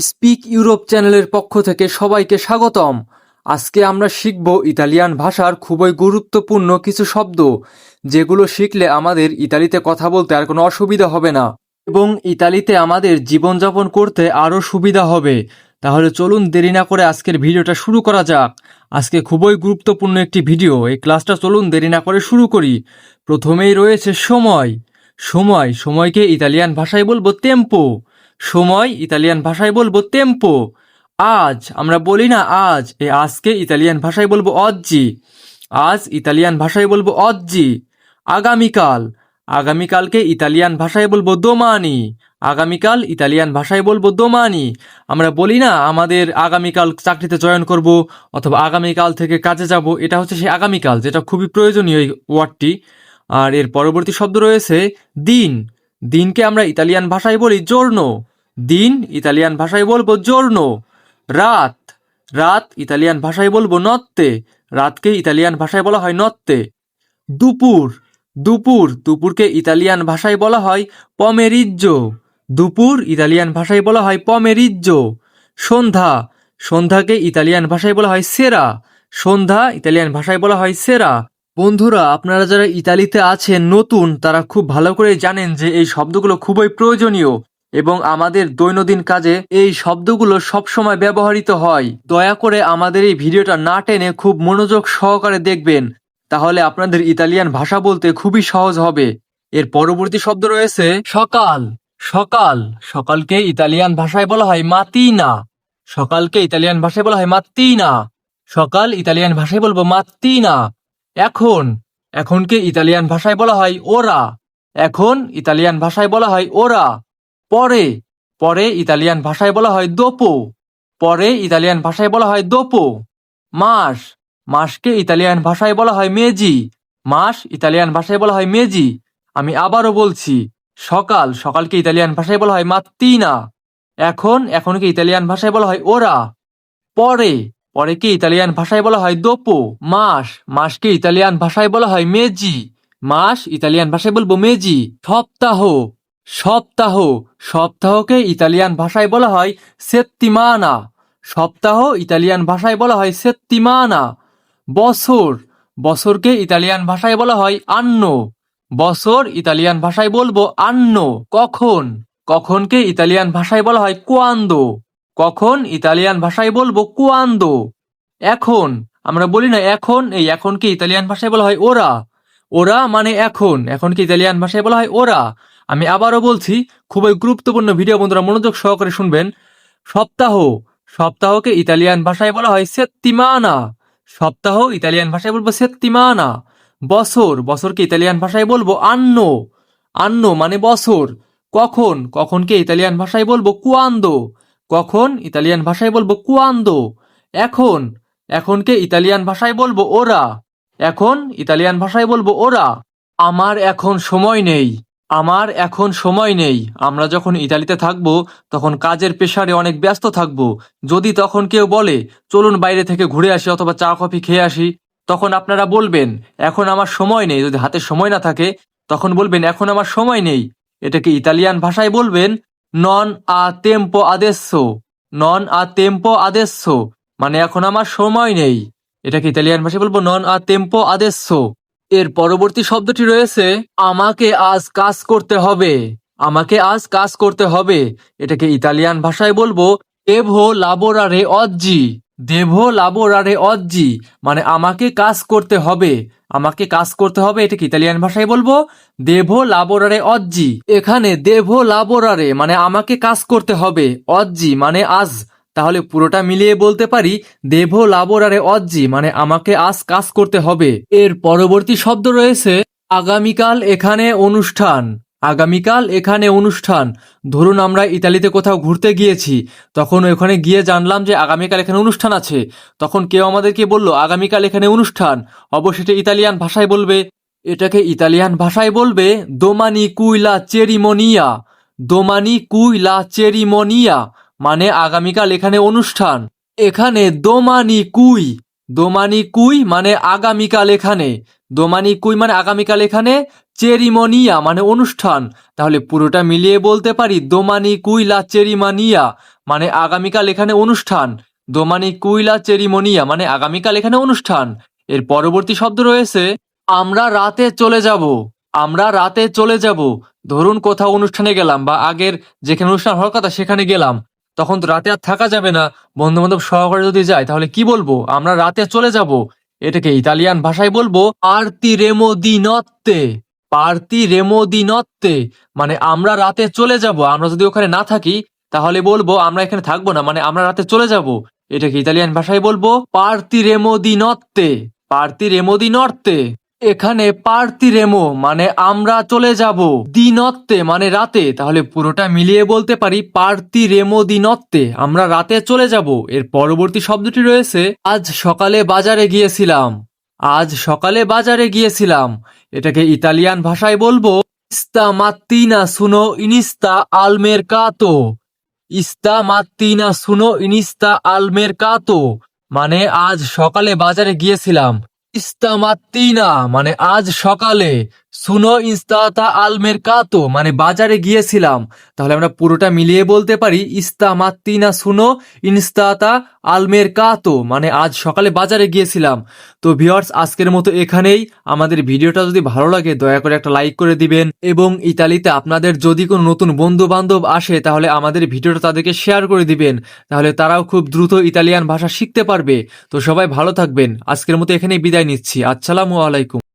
Speak Europe চ্যানেলের পক্ষ থেকে সবাইকে স্বাগতম। আজকে আমরা শিখব ইতালিয়ান ভাষার খুবই গুরুত্বপূর্ণ কিছু শব্দ, যেগুলো শিখলে আমাদের ইতালিতে কথা বলতে আর কোনো অসুবিধা হবে না। এবং ইতালিতে আমাদের জীবনযাপন করতে আরও সুবিধা হবে। তাহলে চলুন দেরি না করে আজকের ভিডিওটা শুরু করা যাক। আজকে খুবই গুরুত্বপূর্ণ একটি ভিডিও। এই ক্লাসটা চলুন দেরি না করে শুরু করি। প্রথমেই রয়েছে সময়। সময়, সময়কে ইতালিয়ান ভাষায় বলব টেম্পো সময় ইতালিয়ান ভাষায় বলব টেম্পো আজ, আমরা বলি না আজ এই আজকে ইতালিয়ান ভাষায় বলব অজ্জি। আজ ইতালিয়ান ভাষায় বলব অজ্জি। আগামীকাল, আগামীকালকে ইতালিয়ান ভাষায় বলব দোমানি। আগামীকাল ইতালিয়ান ভাষায় বলব দোমানি। আমরা বলি না আমাদের আগামীকাল চাকরিতে জয়েন করব, অথবা আগামীকাল থেকে কাজে যাব, এটা হচ্ছে সেই আগামীকাল, যেটা খুবই প্রয়োজনীয় এই ওয়ার্ডটি আর এর পরবর্তী শব্দ রয়েছে দিন। দিনকে আমরা ইতালিয়ান ভাষায় বলি জোর্নো। দিন ইতালিয়ান ভাষায় বলব জোর্নো রাত রাত ইতালিয়ান ভাষায় বলব নত্তে রাতকে ইতালিয়ান ভাষায় বলা হয় নত্তে দুপুর দুপুর, দুপুরকে ইতালিয়ান ভাষায় বলা হয় পমেরিজ্জো দুপুর ইতালিয়ান ভাষায় বলা হয় পমেরিজ্জো সন্ধ্যা, সন্ধ্যাকে ইতালিয়ান ভাষায় বলা হয় সেরা সন্ধ্যা ইতালিয়ান ভাষায় বলা হয় সেরা বন্ধুরা, আপনারা যারা ইতালিতে আছেন, নতুন, তারা খুব ভালো করে জানেন যে এই শব্দগুলো খুবই প্রয়োজনীয়। এবং আমাদের দৈনন্দিন কাজে এই শব্দগুলো সবসময় ব্যবহৃত হয়। দয়া করে আমাদের এই ভিডিওটা না টেনে খুব মনোযোগ সহকারে দেখবেন। তাহলে আপনাদের ইতালিয়ান ভাষা বলতে খুবই সহজ হবে। এর পরবর্তী শব্দ রয়েছে সকাল। সকাল। সকালকে ইতালিয়ান ভাষায় বলা হয় মাতিনা। সকালকে ইতালিয়ান ভাষায় বলা হয় মাত্তিনা সকাল ইতালিয়ান ভাষায় বলব মাত্তিনা এখন। এখনকে ইতালিয়ান ভাষায় বলা হয় ওরা। এখন ইতালিয়ান ভাষায় বলা হয় ওরা। পরে পরে ইতালিয়ান ভাষায় বলা হয় দোপো, পরে ইতালিয়ান ভাষায় বলা হয় দোপো। মাস, মাসকে ইতালিয়ান ভাষায় বলা হয় মেজি, মাস ইতালিয়ান ভাষায় বলা হয় মেজি। আমি আবারও বলছি, সকাল, সকালকে ইতালিয়ান ভাষায় বলা হয় মাত্তিনা, এখন, এখনকে ইতালিয়ান ভাষায় বলা হয় ওরা। পরে, পরেকে ইতালিয়ান ভাষায় বলা হয় দোপো, মাস, মাসকে ইতালিয়ান ভাষায় বলা হয় মেজি, মাস ইতালিয়ান ভাষায় বলব মেজি, সপ্তাহ সপ্তাহ, সপ্তাহকে ইতালিয়ান ভাষায় বলা হয় সেত্তিমানা সপ্তাহ ইতালিয়ান ভাষায় বলা হয় সেত্তিমানা বছর, বছরকে ইতালিয়ান ভাষায় বলা হয় আন্ন। বছর ইতালিয়ান ভাষায় বলব আন্ন। কখন? কখনকে ইতালিয়ান ভাষায় বলা হয় কোয়ান্দো। কখন ইতালিয়ান ভাষায় বলব কুয়ান্দো। এখন, আমরা বলি না এখন, এই এখনকে ইতালিয়ান ভাষায় বলা হয় ওরা। ওরা মানে এখন, এখনকে ইতালিয়ান ভাষায় বলা হয় ওরা। আমি আবারও বলছি, খুবই গুরুত্বপূর্ণ ভিডিও বন্ধুরা মনোযোগ সহকারে শুনবেন। সপ্তাহ, সপ্তাহকে ইতালিয়ান ভাষায় বলা হয় সেত্তিমানা সপ্তাহ, ইতালিয়ান ভাষায় বলব সেত্তিমানা বছর, বছরকে ইতালিয়ান ভাষায় বলব আন্ন আন্ন মানে বছর। কখন? কখনকে ইতালিয়ান ভাষায় বলব কুয়ান্দো কখন? ইতালিয়ান ভাষায় বলব কুয়ান্দো এখন? এখনকে ইতালিয়ান ভাষায় বলব ওরা এখন ইতালিয়ান ভাষায় বলব ওরা আমার এখন সময় নেই। আমার এখন সময় নেই। আমরা যখন ইতালিতে থাকব, তখন কাজের পেশারে অনেক ব্যস্ত থাকব। যদি তখন কেউ বলে, চলুন বাইরে থেকে ঘুরে আসি অথবা চা, কফি খেয়ে আসি, তখন আপনারা বলবেন, এখন আমার সময় নেই। যদি হাতে সময় না থাকে, তখন বলবেন, এখন আমার সময় নেই। এটাকে ইতালিয়ান ভাষায় বলবেন নন আ তেম্পো আদেsso নন আ তেম্পো আদেsso মানে এখন আমার সময় নেই। এটাকে ইতালিয়ান ভাষায় বলব নন আ তেম্পো আদেsso এর পরবর্তী শব্দটি রয়েছে, আমাকে আজ কাজ করতে হবে। আমাকে আজ কাজ করতে হবে। এটাকে ইতালিয়ান ভাষায় বলব, দেভো লাবোরারে অজ্জি দেভো লাবোরারে অজ্জি মানে আমাকে কাজ করতে হবে। আমাকে কাজ করতে হবে, এটাকে ইতালিয়ান ভাষায় বলব, দেভো লাবোরারে অজ্জি এখানে দেভো লাবোরারে মানে আমাকে কাজ করতে হবে অজ্জি মানে আজ। তাহলে পুরোটা মিলিয়ে বলতে পারি, দেভো লাবোরারে অজ্জি মানে আমাকে আজ কাজ করতে হবে। এর পরবর্তী শব্দ রয়েছে, আগামীকাল এখানে অনুষ্ঠান। আগামীকাল এখানে অনুষ্ঠান। ধরুন আমরা ইতালিতে কোথাও ঘুরতে গিয়েছি, তখন ওখানে গিয়ে জানলাম যে আগামীকাল এখানে অনুষ্ঠান আছে। তখন কেউ আমাদেরকে বলল, আগামীকাল এখানে অনুষ্ঠান। অবশেষে ইতালিয়ান ভাষায় বলবে, এটাকে ইতালিয়ান ভাষায় বলবে, দোমানি কুইলা চেরিমোনিয়া। দোমানি কুইলা চেরিমোনিয়া। মানে আগামীকাল এখানে অনুষ্ঠান। এখানে দোমানি কুই। দোমানি কুই মানে আগামীকাল এখানে। দোমানি কুই মানে আগামীকাল এখানে চেরিমনিয়া মানে অনুষ্ঠান। তাহলে পুরোটা মিলিয়ে বলতে পারি দোমানি কুইলা চেরিমানিয়া মানে আগামীকাল এখানে অনুষ্ঠান। দোমানি কুইলা চেরিমনিয়া মানে আগামীকাল এখানে অনুষ্ঠান। এর পরবর্তী শব্দ রয়েছে, আমরা রাতে চলে যাব। আমরা রাতে চলে যাব। ধরুন কোথাও অনুষ্ঠানে গেলাম বা আগের যেখানে অনুষ্ঠান হওয়ার কথা সেখানে গেলাম। তখন তো রাতে আর থাকা যাবে না। বন্ধু বান্ধব সহকারে যদি যায়, তাহলে কি বলব? আমরা রাতে চলে যাব। এটাকে ইতালিয়ান ভাষায় বলব, পার্তি রেমো দি নত্তে। পার্তি রেমো দি নত্তে। মানে আমরা রাতে চলে যাব। আমরা যদি ওখানে না থাকি, তাহলে বলব, আমরা এখানে থাকব না। মানে আমরা রাতে চলে যাব। এটাকে ইতালিয়ান ভাষায় বলব, পার্তি রেমো দি নত্তে। পার্তি রেমো দি নর্তে এখানে পার্তি রেমো মানে আমরা চলে যাব দিনত্তে মানে রাতে। তাহলে পুরোটা মিলিয়ে বলতে পারি পার্তি রেমো দিনত্তে, আমরা রাতে চলে যাব। এর পরবর্তী শব্দটি রয়েছে, আজ সকালে বাজারে গিয়েছিলাম। আজ সকালে বাজারে গিয়েছিলাম। এটাকে ইতালিয়ান ভাষায় বলব, ইস্তা মাত্তিনা সুনো ইনিস্তা আলমের কাতো ইস্তা মাত্তিনা সুনো ইনিস্তা আলমের কাতো মানে আজ সকালে বাজারে গিয়েছিলাম। ইস্তামাত্তিনা মানে আজ সকালে সুনো ইস্তাতা আল মেরকাতো মানে বাজারে গিয়েছিলাম। তাহলে আমরা পুরোটা মিলিয়ে বলতে পারি ইস্তামাত্তিনা সুনো ইনস্তাতা আল মেরকাতো মানে আজ সকালে বাজারে গিয়েছিলাম। তো ভিউয়ার্স, আজকের মতো এখানেই। আমাদের ভিডিওটা যদি ভালো লাগে, দয়া করে একটা লাইক করে দিবেন। এবং ইতালিতে আপনাদের যদি কোনো নতুন বন্ধু বান্ধব আসে, তাহলে আমাদের ভিডিওটা তাদেরকে শেয়ার করে দিবেন। তাহলে তারাও খুব দ্রুত ইতালিয়ান ভাষা শিখতে পারবে। তো সবাই ভালো থাকবেন। আজকের মতো এখানেই বিদায় নিচ্ছি। আসসালামু আলাইকুম।